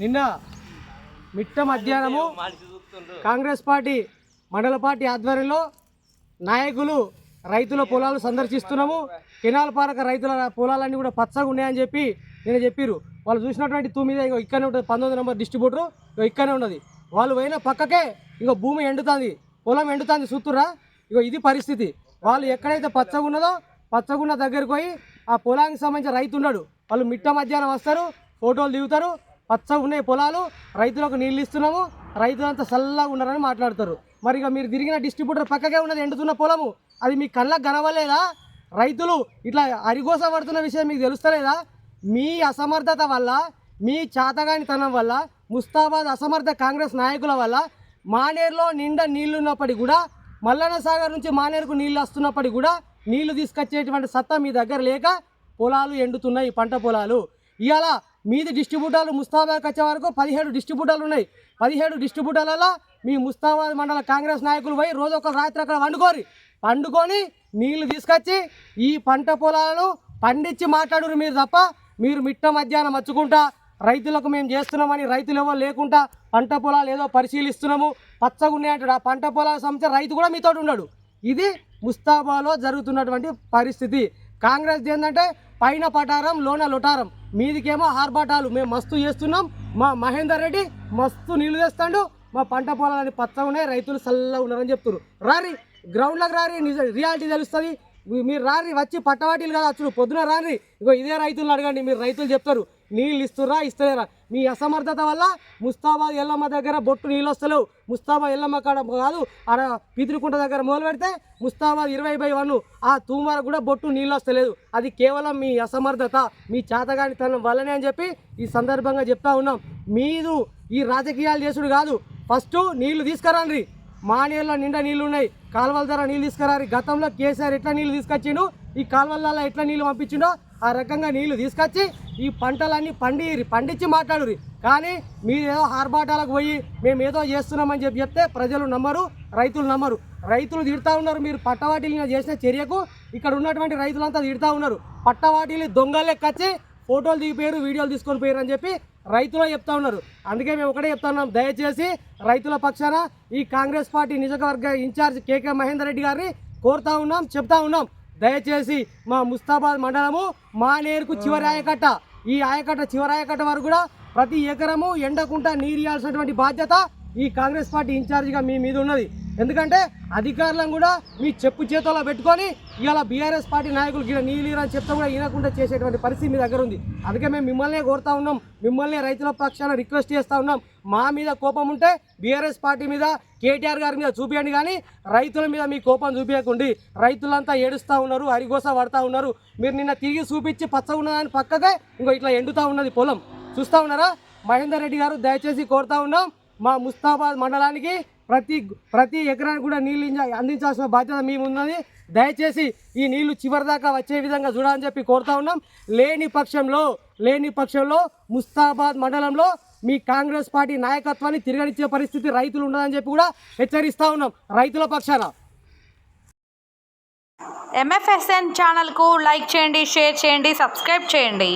నిన్న మిట్ట మధ్యాహ్నము కాంగ్రెస్ పార్టీ మండల పార్టీ ఆధ్వర్యంలో నాయకులు రైతుల పొలాలు సందర్శిస్తున్నాము. కెనాల్ పారక రైతుల పొలాలన్నీ కూడా పచ్చగా ఉన్నాయని చెప్పి నేను చెప్పిర్రు. వాళ్ళు చూసినటువంటి తొమ్మిది ఇగో ఇక్కడనే ఉంటుంది పంతొమ్మిది నెంబర్ డిస్ట్రిబ్యూటర్ ఇగో ఇక్కడనే ఉన్నది. వాళ్ళు పోయిన పక్కకే ఇంకో భూమి ఎండుతుంది పొలం ఎండుతుంది చూస్తురా ఇగో ఇది పరిస్థితి. వాళ్ళు ఎక్కడైతే పచ్చగా ఉన్నదో పచ్చగున్న దగ్గరికి పోయి ఆ పొలానికి సంబంధించిన రైతు ఉన్నాడు. వాళ్ళు మిట్ట మధ్యాహ్నం వస్తారు ఫోటోలు దిగుతారు పచ్చగా ఉన్నాయి పొలాలు. రైతులకు నీళ్ళు ఇస్తున్నాము. రైతులంతా చల్లగా ఉన్నారని మాట్లాడతారు. మరి ఇక మీరు తిరిగిన డిస్ట్రిబ్యూటర్ పక్కకే ఉన్నది ఎండుతున్న పొలము. అది మీ కళ్ళకు కనవలేదా రైతులు ఇట్లా అరిగోస పడుతున్న విషయం మీకు తెలుస్తలేదా? మీ అసమర్థత వల్ల మీ చాతగానితనం వల్ల ముస్తాబాద్ అసమర్థ కాంగ్రెస్ నాయకుల వల్ల మానేరులో నిండా నీళ్ళు ఉన్నప్పటికీ కూడా మల్లన్న సాగర్ నుంచి మానేరుకు నీళ్ళు వస్తున్నప్పటికీ కూడా నీళ్ళు తీసుకొచ్చేటువంటి సత్తా మీ దగ్గర లేక పొలాలు ఎండుతున్నాయి పంట పొలాలు. ఇవాళ మీది డిస్ట్రిబ్యూటర్లు ముస్తాబాద్కి వచ్చే వరకు పదిహేడు డిస్ట్రిబ్యూటర్లు ఉన్నాయి. పదిహేడు డిస్ట్రిబ్యూటర్లలో మీ ముస్తాబాద్ మండల కాంగ్రెస్ నాయకులు పోయి రోజు ఒక రాత్రి అక్కడ వండుకోరి పండుకొని నీళ్ళు తీసుకొచ్చి ఈ పంట పొలాలను పండించి మాట్లాడురు మీరు తప్ప మీరు మిట్ట మధ్యాహ్నం మచ్చుకుంటా రైతులకు మేము చేస్తున్నామని రైతులు ఎవరు లేకుండా పంట పొలాలు ఏదో పరిశీలిస్తున్నాము. పచ్చగా ఉన్నాయంటాడు ఆ పంట పొలాల సంబంధించిన రైతు కూడా మీతో ఉన్నాడు ఇది ముస్తాబాలో జరుగుతున్నటువంటి పరిస్థితి. కాంగ్రెస్ ఏంటంటే పైన పటారం లోన లొటారం. మీదికేమో ఆర్భాటాలు. మేము మస్తు చేస్తున్నాం. మా మహేందర్ రెడ్డి మస్తు నీళ్ళు తెస్తాడు. మా పంట పొలాలని పచ్చగా ఉన్నాయి. రైతులు చల్లగా ఉన్నారని చెప్తున్నారు రారి గ్రౌండ్లోకి రారి నిజ రియాలిటీ తెలుస్తుంది. మీరు రారి వచ్చి పట్టవాటీలు కదా వచ్చుడు పొద్దున రారి. ఇగో ఇదే రైతులను అడగండి. మీరు రైతులు చెప్తారు. నీళ్ళు ఇస్తురా ఇస్తలేరా? మీ అసమర్థత వల్ల ముస్తాబా ఎల్లమ్మ దగ్గర బొట్టు నీళ్ళు వస్తలేవు. ఎల్లమ్మ కాడ కాదు ఆడ పితృకుంట దగ్గర మొదలు పెడితే ముస్తాబాద్ ఇరవై బై వన్. ఆ తూమార కూడా బొట్టు నీళ్ళు వస్తలేదు. అది కేవలం మీ అసమర్థత మీ చేతగానితనం వల్లనే అని చెప్పి ఈ సందర్భంగా చెప్తా ఉన్నాం. మీరు ఈ రాజకీయాలు చేసుడు కాదు ఫస్ట్ నీళ్ళు తీసుకురండి మా నిండా నీళ్ళు ఉన్నాయి కాలువల ద్వారా నీళ్ళు తీసుకురారి. గతంలో కేసీఆర్ ఎట్లా నీళ్ళు తీసుకొచ్చిండు? ఈ కాలువల ఎట్లా నీళ్ళు పంపించిండో ఆ రకంగా నీళ్ళు తీసుకొచ్చి ఈ పంటలన్నీ పండి పండించి మాట్లాడురి. కానీ మీరు ఏదో ఆర్భాటాలకు పోయి మేము ఏదో చేస్తున్నామని చెప్పి చెప్తే ప్రజలు నమ్మరు రైతులు నమ్మరు. రైతులు తిడతా ఉన్నారు మీరు పట్టవాటీలు చేసిన చర్యకు. ఇక్కడ ఉన్నటువంటి రైతులంతా తిడతా ఉన్నారు. పట్టవాటీలు దొంగలెక్కచ్చి ఫోటోలు దిగిపోయారు వీడియోలు తీసుకొని పోయారు అని చెప్పి రైతులు చెప్తా ఉన్నారు. అందుకే మేము ఒకటే చెప్తా ఉన్నాం. దయచేసి రైతుల పక్షాన ఈ కాంగ్రెస్ పార్టీ నియోజకవర్గ in charge K K Mahender Reddy గారిని కోరుతా ఉన్నాం చెప్తా ఉన్నాం. దయచేసి మా ముస్తాబాద్ మండలము మానేరుకు చివరి ఆయకట్ట ఈ ఆయకట్ట చివరి ఆయకట్ట వరకు కూడా ప్రతి ఎకరము ఎండకుండా నీరు ఇవ్వాల్సినటువంటి బాధ్యత ఈ కాంగ్రెస్ పార్టీ ఇన్ఛార్జిగా మీ మీద ఉన్నది. ఎందుకంటే అధికారులను కూడా మీ చెప్పు చేతుల్లో పెట్టుకొని ఇవాళ బీఆర్ఎస్ పార్టీ నాయకులు ఇలా నీళ్ళు అని చెప్తే కూడా ఈనకుండా చేసేటువంటి పరిస్థితి మీ దగ్గర ఉంది. అందుకే మేము మిమ్మల్నే కోరుతా ఉన్నాం. మిమ్మల్ని రైతుల పక్షాన రిక్వెస్ట్ చేస్తూ ఉన్నాం. మా మీద కోపం ఉంటే బీఆర్ఎస్ పార్టీ మీద కేటీఆర్ గారి మీద చూపించండి కానీ రైతుల మీద మీ కోపం చూపించకండి రైతులంతా ఏడుస్తూ ఉన్నారు అరిగోస పడతా ఉన్నారు. మీరు నిన్న తిరిగి చూపించి పచ్చగా ఉన్నదాని పక్కకే ఇంకో ఇట్లా ఎండుతూ ఉన్నది పొలం. చూస్తూ ఉన్నారా? మహేందర్ రెడ్డి గారు దయచేసి కోరుతా ఉన్నాం. మా ముస్తాబాద్ మండలానికి ప్రతి ప్రతి ఎకరానికి కూడా నీళ్ళు అందించాల్సిన బాధ్యత మేము దయచేసి ఈ నీళ్ళు చివరి దాకా వచ్చే విధంగా చూడాలని చెప్పి కోరుతా ఉన్నాం. లేని పక్షంలో లేని పక్షంలో ముస్తాబాద్ మండలంలో మీ కాంగ్రెస్ పార్టీ నాయకత్వాన్ని తిరగనిచ్చే పరిస్థితి రైతులు ఉండదని చెప్పి కూడా హెచ్చరిస్తా ఉన్నాం. రైతుల పక్షాన. ఎంఎఫ్ఎస్ఎన్ ఛానల్కు లైక్ చేయండి షేర్ చేయండి సబ్స్క్రైబ్ చేయండి.